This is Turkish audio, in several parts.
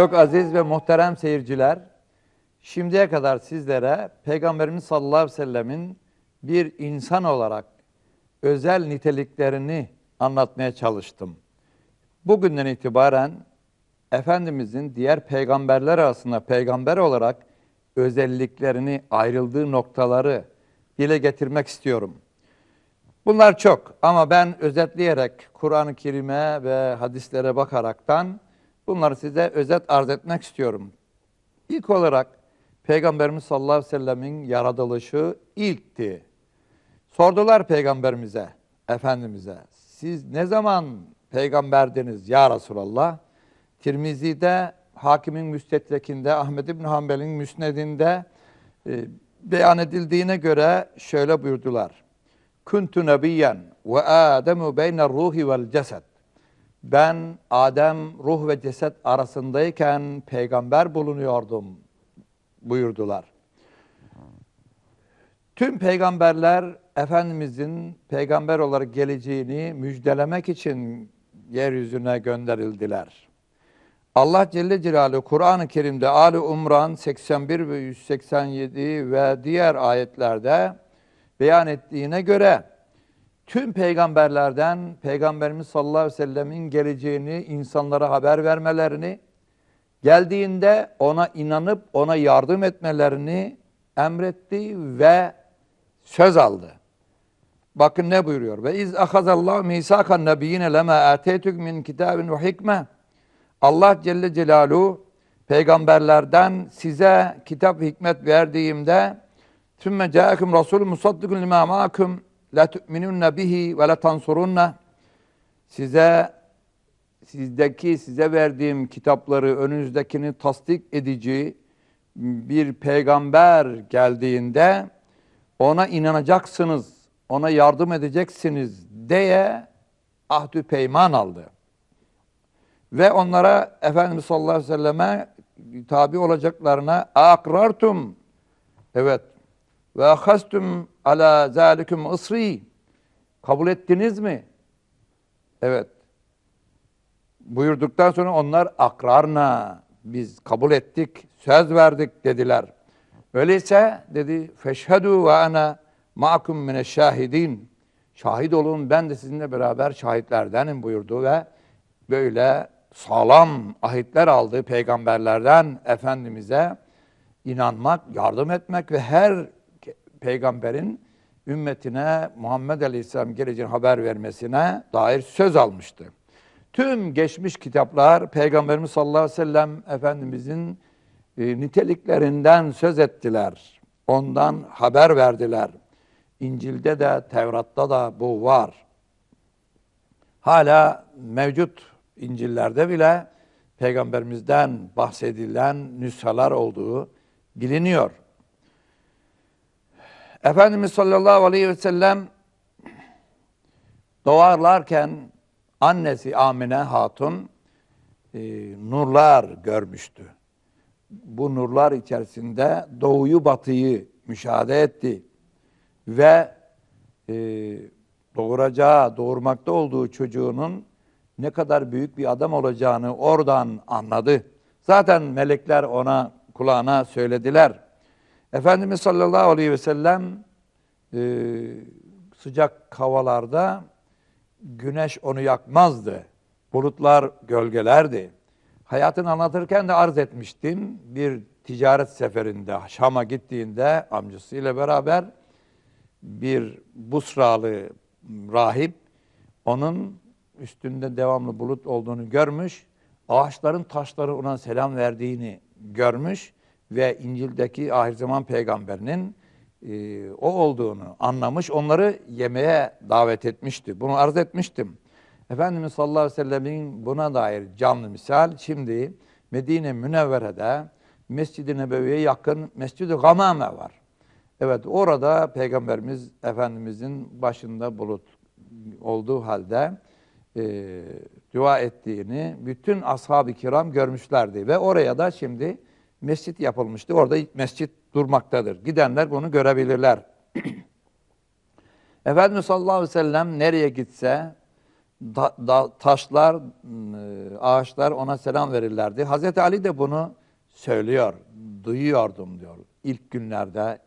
Çok aziz ve muhterem seyirciler, şimdiye kadar sizlere Peygamberimiz sallallahu aleyhi ve sellemin bir insan olarak özel niteliklerini anlatmaya çalıştım. Bugünden itibaren Efendimizin diğer peygamberler arasında peygamber olarak özelliklerini, ayrıldığı noktaları dile getirmek istiyorum. Bunlar çok ama ben özetleyerek Kur'an-ı Kerim'e ve hadislere bakaraktan bunları size özet arz etmek istiyorum. İlk olarak Peygamberimiz sallallahu aleyhi ve sellemin yaratılışı ilkti. Sordular Peygamberimize, Efendimiz'e, siz ne zaman peygamberdiniz ya Resulallah? Tirmizi'de, Hakimin Müstedrek'inde, Ahmed İbn Hanbel'in Müsned'inde e, beyan edildiğine göre şöyle buyurdular. Kuntu nebiyyen ve Ademu beyne ruhi vel cesed. Ben Adem ruh ve ceset arasındayken peygamber bulunuyordum buyurdular. Tüm peygamberler Efendimizin peygamber olarak geleceğini müjdelemek için yeryüzüne gönderildiler. Allah Celle Celaluhu Kur'an-ı Kerim'de Ali Umran 81 ve 187 ve diğer ayetlerde beyan ettiğine göre tüm peygamberlerden Peygamberimiz sallallahu aleyhi ve sellemin geleceğini insanlara haber vermelerini, geldiğinde ona inanıp ona yardım etmelerini emretti ve söz aldı. Bakın ne buyuruyor? Ve iz ahazallahu misakan nebiyine lema ateytuk min kitabin ve hikme. Allah Celle Celaluhu peygamberlerden size kitap hikmet verdiğimde Sümme ca'akum rasulun musaddikun lima ma'akum la tu'minunne bihi ve la tansurunne size sizdeki size verdiğim kitapları önünüzdekini tasdik edici bir peygamber geldiğinde ona inanacaksınız, ona yardım edeceksiniz diye ahdü peyman aldı. Ve onlara Efendimiz sallallahu aleyhi ve selleme tabi olacaklarına akrartum. Evet. Ve ahastum ala zalikum ısri kabul ettiniz mi? Evet. Buyurduktan sonra onlar akrarna biz kabul ettik, söz verdik dediler. Öyleyse dedi feşhedü ve ana ma'akum mine şahidin. Şahit olun ben de sizinle beraber şahitlerdenim buyurdu ve böyle sağlam ahitler aldı peygamberlerden Efendimiz'e inanmak, yardım etmek ve her peygamberin ümmetine Muhammed Aleyhisselam geleceğini haber vermesine dair söz almıştı. Tüm geçmiş kitaplar Peygamberimiz sallallahu aleyhi ve sellem Efendimizin e, niteliklerinden söz ettiler. Ondan haber verdiler. İncil'de de Tevrat'ta da bu var. Hala mevcut İncil'lerde bile Peygamberimizden bahsedilen nüshalar olduğu biliniyor. Efendimiz sallallahu aleyhi ve sellem doğarlarken annesi Amine Hatun e, nurlar görmüştü. Bu nurlar içerisinde doğuyu batıyı müşahede etti ve e, doğuracağı, doğurmakta olduğu çocuğunun ne kadar büyük bir adam olacağını oradan anladı. Zaten melekler ona kulağına söylediler. Efendimiz sallallahu aleyhi ve sellem e, sıcak havalarda güneş onu yakmazdı. Bulutlar gölgelerdi. Hayatını anlatırken de arz etmiştim. Bir ticaret seferinde Şam'a gittiğinde amcasıyla beraber bir Busralı rahip onun üstünde devamlı bulut olduğunu görmüş. Ağaçların taşları ona selam verdiğini görmüş ve İncil'deki ahir zaman peygamberinin e, o olduğunu anlamış, onları yemeğe davet etmişti. Bunu arz etmiştim. Efendimiz sallallahu aleyhi ve sellemin buna dair canlı misal şimdi Medine Münevvere'de Mescid-i Nebevi'ye yakın Mescid-i Gamame var. Evet orada Peygamberimiz Efendimizin başında bulut olduğu halde e, dua ettiğini bütün ashab-ı kiram görmüşlerdi. Ve oraya da şimdi mescit yapılmıştı. Orada mescit durmaktadır. Gidenler bunu görebilirler. Efendimiz sallallahu aleyhi ve sellem nereye gitse da- da- taşlar, e, ağaçlar ona selam verirlerdi. Hazreti Ali de bunu söylüyor, duyuyordum diyor. İlk günlerde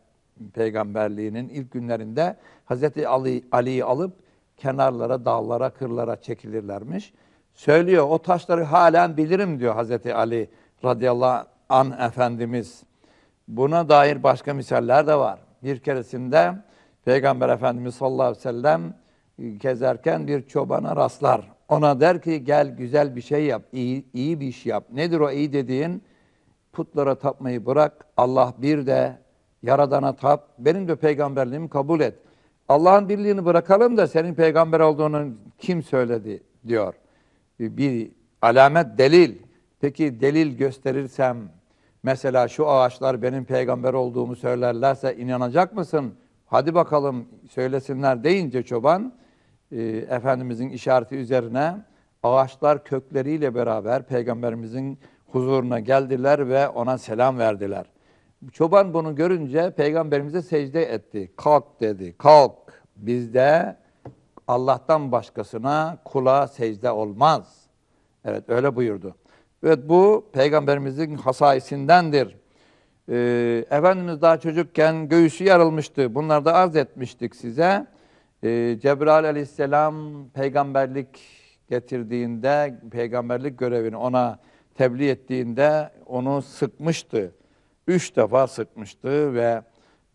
peygamberliğinin ilk günlerinde Hazreti Ali Ali'yi alıp kenarlara, dağlara, kırlara çekilirlermiş. Söylüyor o taşları halen bilirim diyor Hazreti Ali radıyallahu an Efendimiz. Buna dair başka misaller de var. Bir keresinde Peygamber Efendimiz sallallahu aleyhi ve sellem gezerken bir çobana rastlar. Ona der ki gel güzel bir şey yap, iyi, iyi bir iş yap. Nedir o iyi dediğin? Putlara tapmayı bırak, Allah bir de Yaradan'a tap, benim de peygamberliğimi kabul et. Allah'ın birliğini bırakalım da senin peygamber olduğunu kim söyledi diyor. Bir alamet delil. Peki delil gösterirsem mesela şu ağaçlar benim peygamber olduğumu söylerlerse inanacak mısın? Hadi bakalım söylesinler deyince çoban e, Efendimizin işareti üzerine ağaçlar kökleriyle beraber peygamberimizin huzuruna geldiler ve ona selam verdiler. Çoban bunu görünce peygamberimize secde etti. Kalk dedi. Kalk. Bizde Allah'tan başkasına kula secde olmaz. Evet öyle buyurdu. Evet bu peygamberimizin hasaisindendir. Ee, Efendimiz daha çocukken göğüsü yarılmıştı. Bunları da arz etmiştik size. Ee, Cebrail aleyhisselam peygamberlik getirdiğinde, peygamberlik görevini ona tebliğ ettiğinde onu sıkmıştı. Üç defa sıkmıştı ve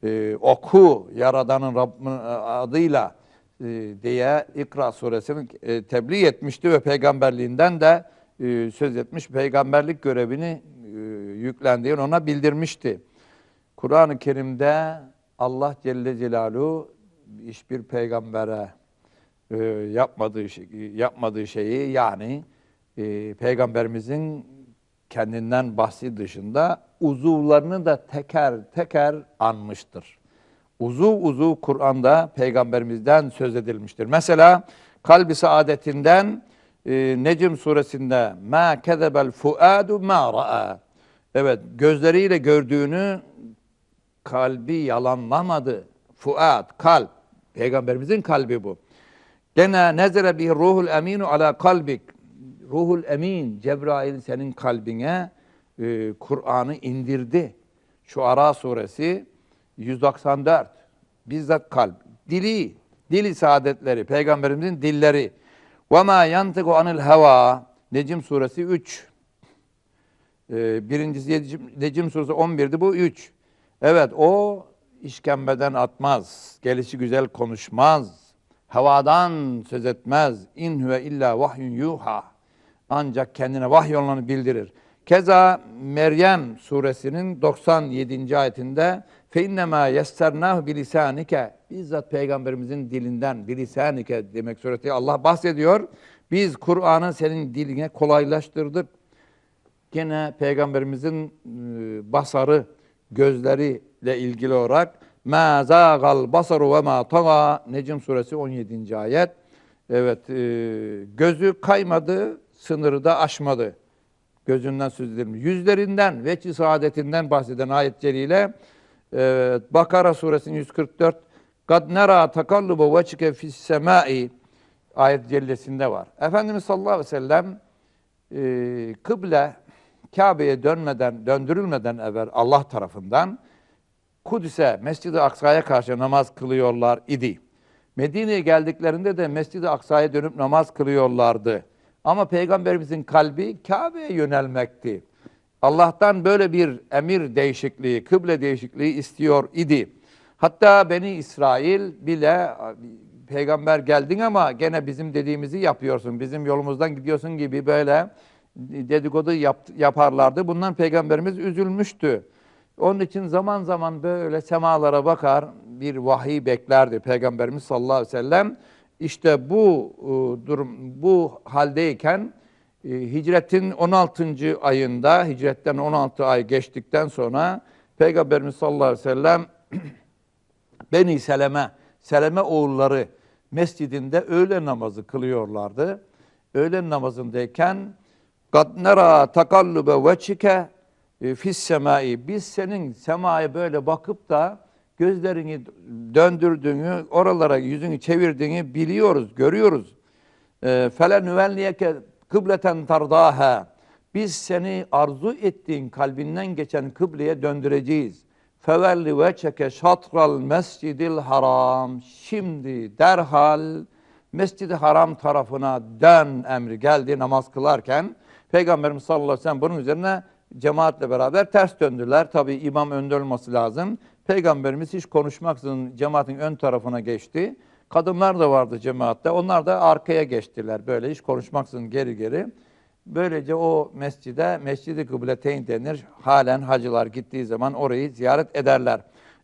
e, oku Yaradan'ın Rabbinin adıyla e, diye İkra suresini e, tebliğ etmişti ve peygamberliğinden de e, söz etmiş. Peygamberlik görevini e, yüklendiğini ona bildirmişti. Kur'an-ı Kerim'de Allah Celle Celaluhu hiçbir peygambere e, yapmadığı şey, yapmadığı şeyi yani peygamberimizin kendinden bahsi dışında uzuvlarını da teker teker anmıştır. Uzuv uzuv Kur'an'da peygamberimizden söz edilmiştir. Mesela kalbi saadetinden e, Necm suresinde ma kezebel fuadu ma ra'a. Evet gözleriyle gördüğünü kalbi yalanlamadı. Fuad, kalp. Peygamberimizin kalbi bu. Gene nezere bir ruhul eminu ala kalbik. Ruhul emin Cebrail senin kalbine e, Kur'an'ı indirdi. Şu Ara suresi 194. Bizzat kalp. Dili, dili saadetleri, peygamberimizin dilleri. Ve ma yantiku anil heva. Necim suresi 3. Ee, birincisi Necim, Necim suresi 11'di bu 3. Evet o işkembeden atmaz. Gelişi güzel konuşmaz. Havadan söz etmez. İn huve illa vahyun yuha. Ancak kendine vahiy yolunu bildirir. Keza Meryem suresinin 97. ayetinde fe innema yessernahu bilisanike bizzat peygamberimizin dilinden bilisanike demek sureti Allah bahsediyor. Biz Kur'an'ı senin diline kolaylaştırdık. Gene peygamberimizin e, basarı, gözleriyle ilgili olarak ma zagal basaru ve ma taga Necm suresi 17. ayet. Evet, e, gözü kaymadı, sınırı da aşmadı. Gözünden söz edilmiş. Yüzlerinden, veçi saadetinden bahseden ayet celiyle evet, Bakara suresinin 144 Kad nera takallubu veçike fis semai ayet cellesinde var. Efendimiz sallallahu aleyhi ve sellem e, kıble Kabe'ye dönmeden, döndürülmeden evvel Allah tarafından Kudüs'e, Mescid-i Aksa'ya karşı namaz kılıyorlar idi. Medine'ye geldiklerinde de Mescid-i Aksa'ya dönüp namaz kılıyorlardı. Ama Peygamberimizin kalbi Kabe'ye yönelmekti. Allah'tan böyle bir emir değişikliği, kıble değişikliği istiyor idi. Hatta Beni İsrail bile peygamber geldin ama gene bizim dediğimizi yapıyorsun, bizim yolumuzdan gidiyorsun gibi böyle dedikodu yap, yaparlardı. Bundan peygamberimiz üzülmüştü. Onun için zaman zaman böyle semalara bakar, bir vahiy beklerdi peygamberimiz sallallahu aleyhi ve sellem. İşte bu e, durum bu haldeyken e, hicretin 16. ayında hicretten 16 ay geçtikten sonra peygamberimiz sallallahu aleyhi ve sellem Beni Seleme, Seleme oğulları mescidinde öğle namazı kılıyorlardı. Öğlen namazındayken قَدْ نَرَى تَقَلُّبَ وَچِكَ fis semai. Biz senin semaya böyle bakıp da gözlerini döndürdüğünü, oralara yüzünü çevirdiğini biliyoruz, görüyoruz. e, fele nüvelliyeke kıbleten tardaha biz seni arzu ettiğin kalbinden geçen kıbleye döndüreceğiz. Fevelli ve çeke şatral mescidil haram. Şimdi derhal Mescid-i Haram tarafına dön emri geldi namaz kılarken. Peygamberimiz sallallahu aleyhi ve sellem bunun üzerine cemaatle beraber ters döndüler. Tabi imam önde olması lazım. Peygamberimiz hiç konuşmaksızın cemaatin ön tarafına geçti. Kadınlar da vardı cemaatte. Onlar da arkaya geçtiler. Böyle hiç konuşmaksızın geri geri. Böylece o mescide Mescid-i Kıbleteyn denir. Halen hacılar gittiği zaman orayı ziyaret ederler.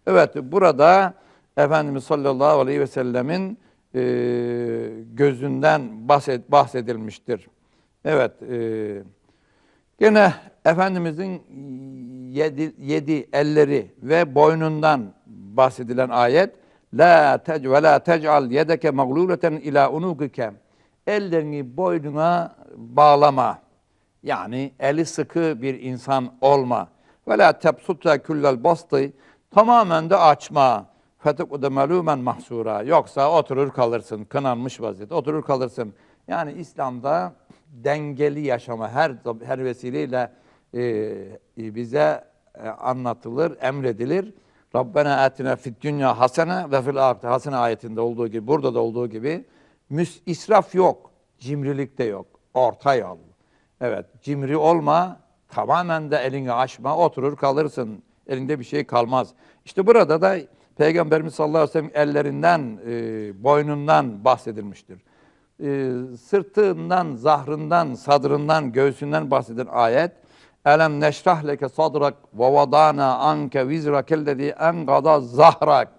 Evet burada Efendimiz sallallahu aleyhi ve sellemin e, gözünden bahset, bahsedilmiştir. Evet, e, gene Efendimizin yedi, yedi elleri ve boynundan bahsedilen ayet La tec ve la tec'al yedeke magluleten ila unukike ellerini boynuna bağlama. Yani eli sıkı bir insan olma. Ve la tebsutta kullel bastı tamamen de açma. Fetekude melumen mahsura. Yoksa oturur kalırsın. Kınanmış vaziyette. Oturur kalırsın. Yani İslam'da dengeli yaşama her her vesileyle e, bize e, anlatılır, emredilir. Rabbena atina fid dünya hasene ve fil ahirete hasene ayetinde olduğu gibi, burada da olduğu gibi müs israf yok, cimrilik de yok. Orta yol. Evet, cimri olma, tamamen de elini açma, oturur kalırsın. Elinde bir şey kalmaz. İşte burada da Peygamberimiz sallallahu aleyhi ve sellem ellerinden, e, boynundan bahsedilmiştir. E, sırtından, zahrından, sadrından, göğsünden bahseden ayet Elem neşrah leke sadrak ve vadana anke vizrakellezi engada zahrak.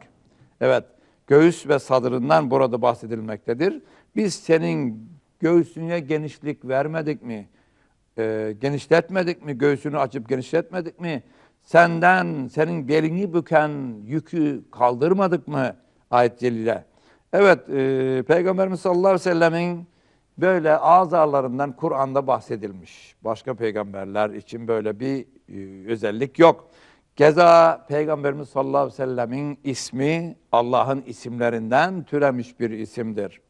Evet, göğüs ve sadrından burada bahsedilmektedir. Biz senin göğsüne genişlik vermedik mi? Ee, genişletmedik mi? Göğsünü açıp genişletmedik mi? Senden, senin belini büken yükü kaldırmadık mı? Ayet celile. Evet, e, Peygamberimiz sallallahu aleyhi ve sellemin Böyle azalarından Kur'an'da bahsedilmiş. Başka peygamberler için böyle bir e, özellik yok. Geza Peygamberimiz sallallahu aleyhi ve sellemin ismi Allah'ın isimlerinden türemiş bir isimdir.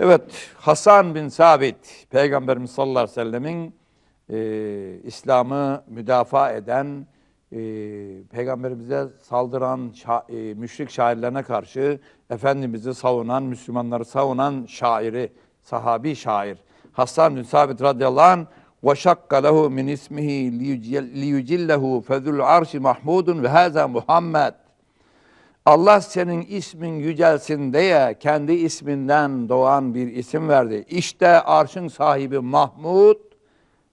Evet, Hasan bin Sabit, Peygamberimiz sallallahu aleyhi ve sellemin e, İslam'ı müdafaa eden, e, Peygamberimize saldıran şa, e, müşrik şairlerine karşı Efendimiz'i savunan, Müslümanları savunan şairi, sahabi şair. Hasan bin Sabit radıyallahu anh lehu min ismihi liyucillehu fezul arşi mahmudun ve haza Muhammed. Allah senin ismin yücelsin diye kendi isminden doğan bir isim verdi. İşte arşın sahibi Mahmud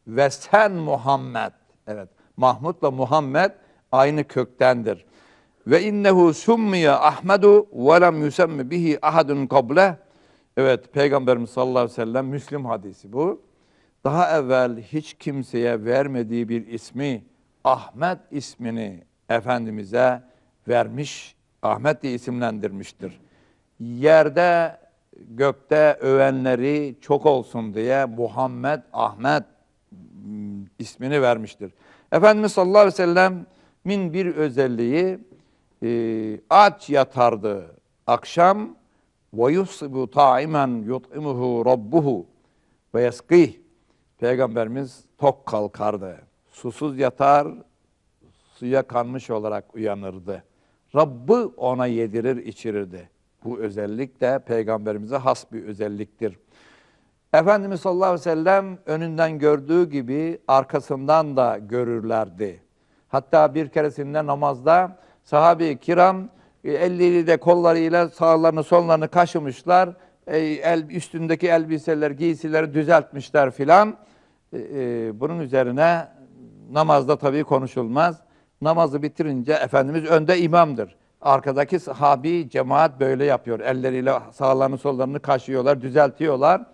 ve sen Muhammed. Evet, Mahmudla Muhammed aynı köktendir. Ve innehu summiye Ahmedu ve lem yusemmi bihi ahadun kableh Evet Peygamberimiz sallallahu aleyhi ve sellem Müslim hadisi bu. Daha evvel hiç kimseye vermediği bir ismi Ahmet ismini Efendimiz'e vermiş, Ahmet diye isimlendirmiştir. Yerde gökte övenleri çok olsun diye Muhammed Ahmet ismini vermiştir. Efendimiz sallallahu aleyhi ve sellem'in bir özelliği e, aç yatardı akşam ve yusibu taimen yut'imuhu rabbuhu ve yeskih. Peygamberimiz tok kalkardı. Susuz yatar, suya kanmış olarak uyanırdı. Rabbı ona yedirir, içirirdi. Bu özellik de peygamberimize has bir özelliktir. Efendimiz sallallahu aleyhi ve sellem önünden gördüğü gibi arkasından da görürlerdi. Hatta bir keresinde namazda sahabe-i kiram e, elleriyle kollarıyla sağlarını sollarını kaşımışlar. El, üstündeki elbiseler, giysileri düzeltmişler filan. E, e, bunun üzerine namazda tabii konuşulmaz. Namazı bitirince Efendimiz önde imamdır. Arkadaki sahabi cemaat böyle yapıyor. Elleriyle sağlarını sollarını kaşıyorlar, düzeltiyorlar.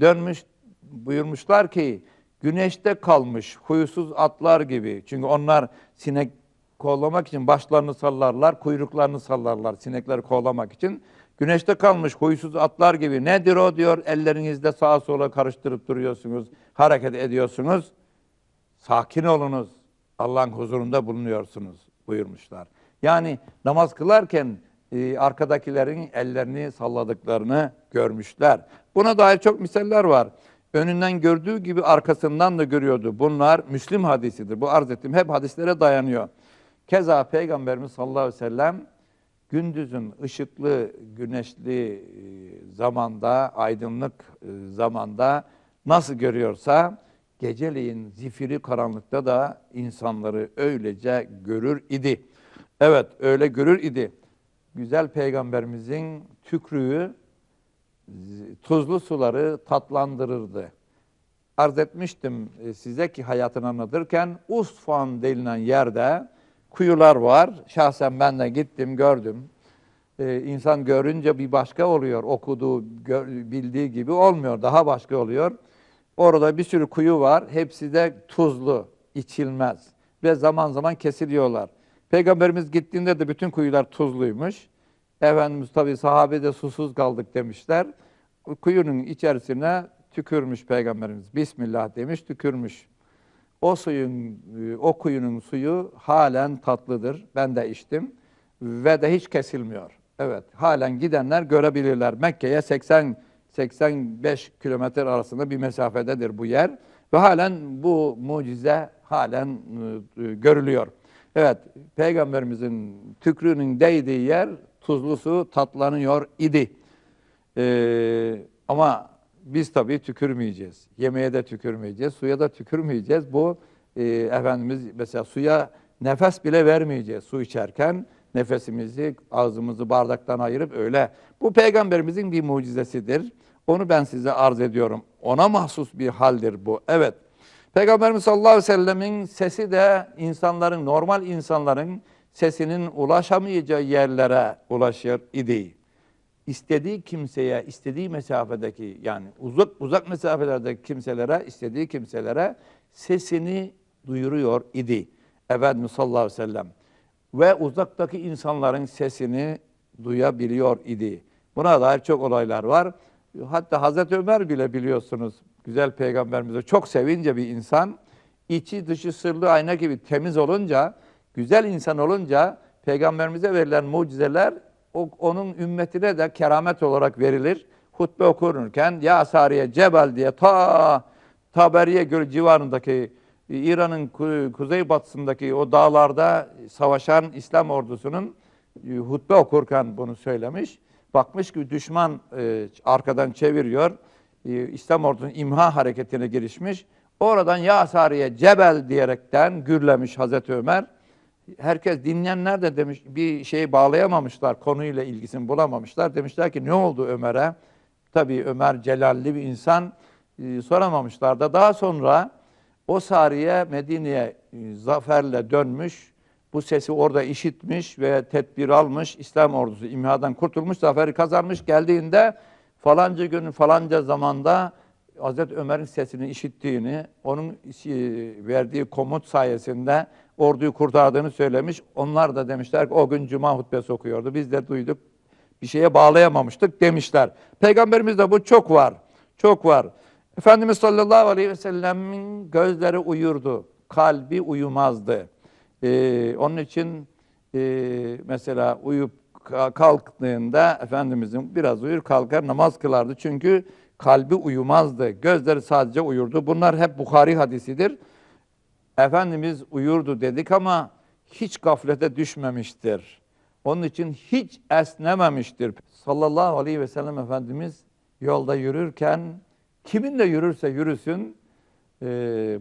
Dönmüş buyurmuşlar ki güneşte kalmış huysuz atlar gibi. Çünkü onlar sinek kovalamak için başlarını sallarlar, kuyruklarını sallarlar sinekleri kovalamak için. Güneşte kalmış huysuz atlar gibi nedir o diyor ellerinizde sağa sola karıştırıp duruyorsunuz, hareket ediyorsunuz. Sakin olunuz, Allah'ın huzurunda bulunuyorsunuz buyurmuşlar. Yani namaz kılarken e, arkadakilerin ellerini salladıklarını görmüşler. Buna dair çok misaller var. Önünden gördüğü gibi arkasından da görüyordu. Bunlar Müslim hadisidir. Bu arz ettiğim hep hadislere dayanıyor. Keza Peygamberimiz sallallahu aleyhi ve sellem gündüzün ışıklı, güneşli e, zamanda, aydınlık e, zamanda nasıl görüyorsa geceleyin zifiri karanlıkta da insanları öylece görür idi. Evet öyle görür idi. Güzel peygamberimizin tükrüğü tuzlu suları tatlandırırdı. Arz etmiştim e, size ki hayatını anlatırken Usfan denilen yerde kuyular var. Şahsen ben de gittim gördüm. Ee, insan görünce bir başka oluyor. Okuduğu, bildiği gibi olmuyor. Daha başka oluyor. Orada bir sürü kuyu var. Hepsi de tuzlu, içilmez. Ve zaman zaman kesiliyorlar. Peygamberimiz gittiğinde de bütün kuyular tuzluymuş. Efendimiz tabi sahabe de susuz kaldık demişler. Kuyunun içerisine tükürmüş Peygamberimiz. Bismillah demiş, tükürmüş. O suyun, e, o kuyunun suyu halen tatlıdır. Ben de içtim ve de hiç kesilmiyor. Evet, halen gidenler görebilirler. Mekke'ye 80 85 kilometre arasında bir mesafededir bu yer ve halen bu mucize halen e, e, görülüyor. Evet, Peygamberimizin tükrüğünün değdiği yer tuzlu su tatlanıyor idi. Ee, ama biz tabii tükürmeyeceğiz. Yemeğe de tükürmeyeceğiz, suya da tükürmeyeceğiz. Bu e, Efendimiz mesela suya nefes bile vermeyeceğiz su içerken. Nefesimizi, ağzımızı bardaktan ayırıp öyle. Bu peygamberimizin bir mucizesidir. Onu ben size arz ediyorum. Ona mahsus bir haldir bu. Evet. Peygamberimiz sallallahu aleyhi ve sellemin sesi de insanların, normal insanların sesinin ulaşamayacağı yerlere ulaşır idi istediği kimseye, istediği mesafedeki yani uzak uzak mesafelerdeki kimselere, istediği kimselere sesini duyuruyor idi. Efendimiz sallallahu aleyhi ve sellem. Ve uzaktaki insanların sesini duyabiliyor idi. Buna dair çok olaylar var. Hatta Hazreti Ömer bile biliyorsunuz güzel peygamberimize çok sevince bir insan içi dışı sırlı ayna gibi temiz olunca, güzel insan olunca peygamberimize verilen mucizeler onun ümmetine de keramet olarak verilir. Hutbe okunurken Ya Sariye Cebel diye ta Taberiye Gölü civarındaki İran'ın ku- kuzeybatısındaki o dağlarda savaşan İslam ordusunun e, hutbe okurken bunu söylemiş. Bakmış ki düşman e, arkadan çeviriyor. E, İslam ordusunun imha hareketine girişmiş. Oradan Ya Sariye Cebel diyerekten gürlemiş Hazreti Ömer herkes dinleyenler de demiş bir şey bağlayamamışlar konuyla ilgisini bulamamışlar. Demişler ki ne oldu Ömer'e? Tabii Ömer celalli bir insan e, soramamışlar da daha sonra o Sariye Medine'ye e, zaferle dönmüş. Bu sesi orada işitmiş ve tedbir almış. İslam ordusu imhadan kurtulmuş, zaferi kazanmış. Geldiğinde falanca gün falanca zamanda Hazreti Ömer'in sesini işittiğini, onun e, verdiği komut sayesinde orduyu kurtardığını söylemiş. Onlar da demişler ki o gün cuma hutbesi okuyordu. Biz de duyduk. Bir şeye bağlayamamıştık demişler. Peygamberimizde bu çok var. Çok var. Efendimiz sallallahu aleyhi ve sellemin gözleri uyurdu. Kalbi uyumazdı. Ee, onun için e, mesela uyup ka- kalktığında Efendimizin biraz uyur kalkar namaz kılardı. Çünkü kalbi uyumazdı. Gözleri sadece uyurdu. Bunlar hep Bukhari hadisidir. Efendimiz uyurdu dedik ama hiç gaflete düşmemiştir. Onun için hiç esnememiştir. Sallallahu aleyhi ve sellem Efendimiz yolda yürürken kiminle yürürse yürüsün e,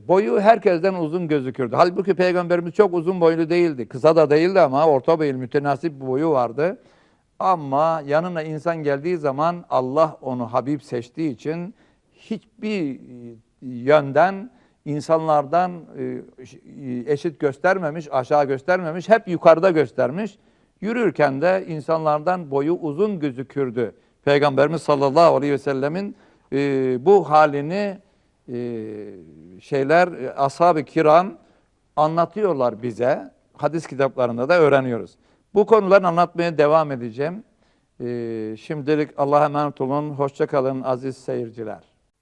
boyu herkesten uzun gözükürdü. Halbuki Peygamberimiz çok uzun boylu değildi. Kısa da değildi ama orta boylu mütenasip bir boyu vardı. Ama yanına insan geldiği zaman Allah onu Habib seçtiği için hiçbir yönden insanlardan e, eşit göstermemiş, aşağı göstermemiş, hep yukarıda göstermiş. Yürürken de insanlardan boyu uzun gözükürdü. Peygamberimiz sallallahu aleyhi ve sellemin e, bu halini e, şeyler, e, ashab-ı kiram anlatıyorlar bize. Hadis kitaplarında da öğreniyoruz. Bu konuları anlatmaya devam edeceğim. E, şimdilik Allah'a emanet olun. Hoşça kalın aziz seyirciler.